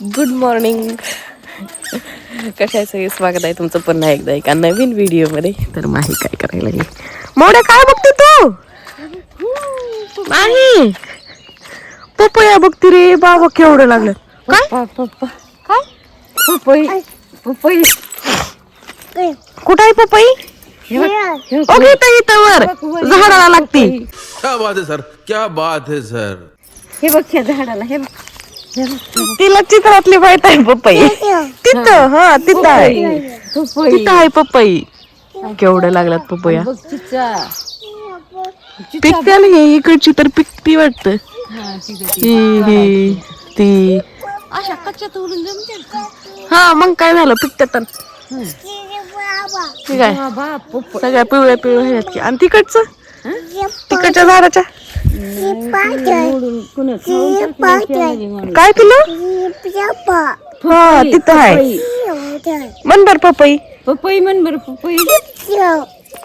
Good morning कशा आहे सगळे स्वागत आहे तुमचं पुन्हा एकदा एका नवीन व्हिडिओमध्ये? तर माही काय करायला लागली? मोठ्या काय बघते तू? नाही पपया बघते रे बाबा केवढं लागलं. काय? पप्पा काय? पपई. पपई. कुठं आहे पपई? ओके इथं इथं वर. झाडाला लागते. क्या बात है सर. क्या बात है सर. हे बघ या झाडाला हे बघ. तिला चित्रातली माहीत आहे पपई तिथं हा तिथं आहे. तिथं आहे पपई केवढं लागल्यात पपया पिकते हे इकडची तर पिकती वाटत. ही ही ती. हा मग काय झालं? पिकते तर. ठीक आहे. सगळ्या पिवळ्या पिवळ्या ह्याच्यात की. आणि तिकडचं? तिकडच्या झाडाच्या? काय पिलं हा तिथं आहे. मन बर पपई पपई म्हण बरं पपई.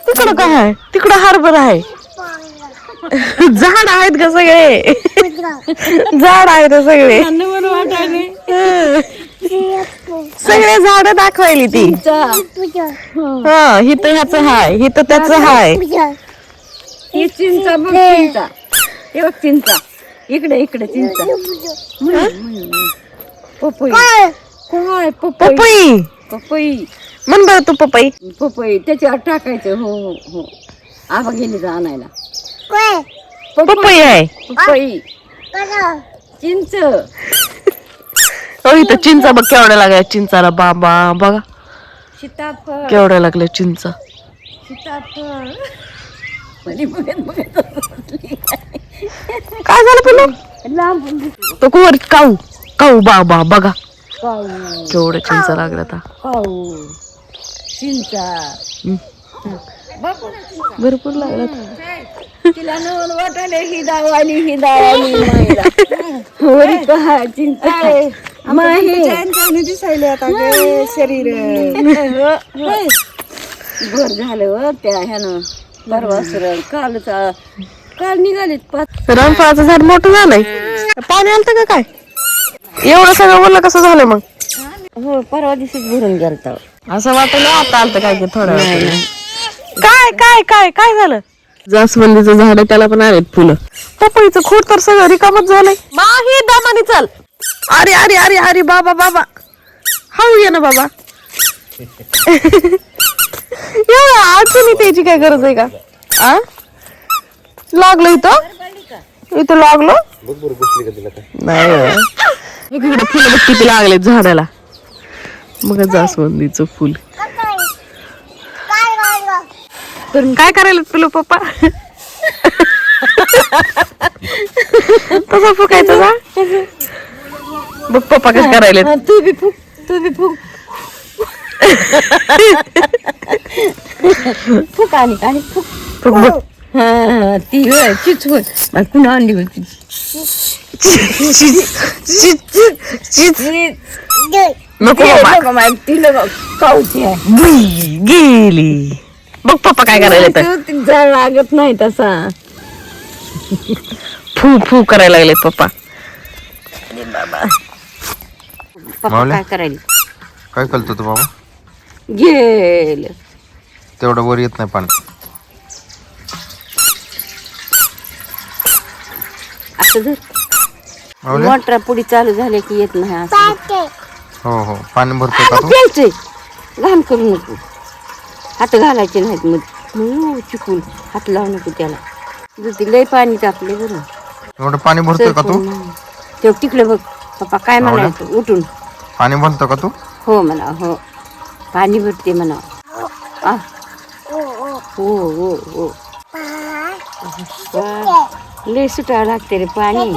तिकडं काय आहे? तिकडं हार्बर आहे. झाड आहेत का सगळे. झाड आहेत सगळे. सगळे झाड दाखवायली ती. हा हित ह्याच हाय हित त्याच हाय. चिंचा. हे बघ चिंचा इकडे इकडे चिंचा. पपई. काय? पपई. पपई? पपई. म्हण बरं तू पपई. पपई. त्याच्यावर टाकायचं. हो हो हो. आबा गेली तर आणायला. पपई. आहे. पपई. चिंच. हो इथं चिंचा बघ केवढ्या लागल्या चिंचाला. बाबा बघा. सीताफळ. केवढ्या लागल्या चिंचा. सीताफळ. म्हणे बघत बघत बसली. काय झालं लांबून दिसतो तो कुवर काऊ काऊ बाबा बघा. काऊ. चिंचा लागल्या आता. काऊ. चिंचा. हम्म. भरपूर लागल्यात तिला नवल वाटायला ही दाव आली ही दाव आली का? चिंता माही दिसायले आता गे शरीर. भर झालं व त्या ह्यानं परवा सर कालच काल निघालेत पाच. रामफळाचं झाड मोठं झालंय. पाणी आलतं का काय? एवढं सगळं बोललं कसं झालं मग? हो परवा दिवशीच भरून गेलता असं वाटलं आता आलतं काय की थोडं. काय काय काय काय झालं? जास्वंदीचं झाड आहे, त्याला पण आलेत फुलं. पपईचं खोड तर सगळं रिकामच झालंय. माही दामानी चाल. अरे अरे अरे अरे बाबा बाबा. हाऊ ये ना बाबा. एवढं अडचणी त्याची काय गरज आहे का? आ? लागलं इथं? इथं लागलं? नाही हो. इकडे फुलं बघ किती लागलेत झाडाला. मग जास्वंदीचं फुल. तर काय करायला तुला पप्पा? तसा फुकायचा का बघ पप्पा कसं करायला तू बी फुक तू बी फुक. फुक आणि काय फुक. फुक बघ. हा हा, ती होय चिच होय मला कुणा आणली होती नको बाबा तिला कावती आहे बुई, गेली बघ पप्पा काय करायला ती लागत नाही तसा फू फू करायला लागले पप्पा पप्पा मावल्या? काय करायला काय कळतं तू बाबा गेल तेवढं वर येत नाही पाणी आता जर मावल्या? मोटरा पुढे चालू झाले की येत नाही असं. हो हो. पाणी भरतो का तू? प्यायचंय. घाण करू नको. हात घालायचे नाहीत मग. मग चुकून हात लावू नको त्याला. दुधी लय पाणी तापले बरं. एवढं पाणी भरतोय का तू? तेव्हा तिकडे बघ. पप्पा काय म्हणायचं उठून. पाणी भरतो का तू? हो म्हणा हो. पाणी भरते म्हणा. आ. हो हो हो. लय सुटावं लागते रे पाणी.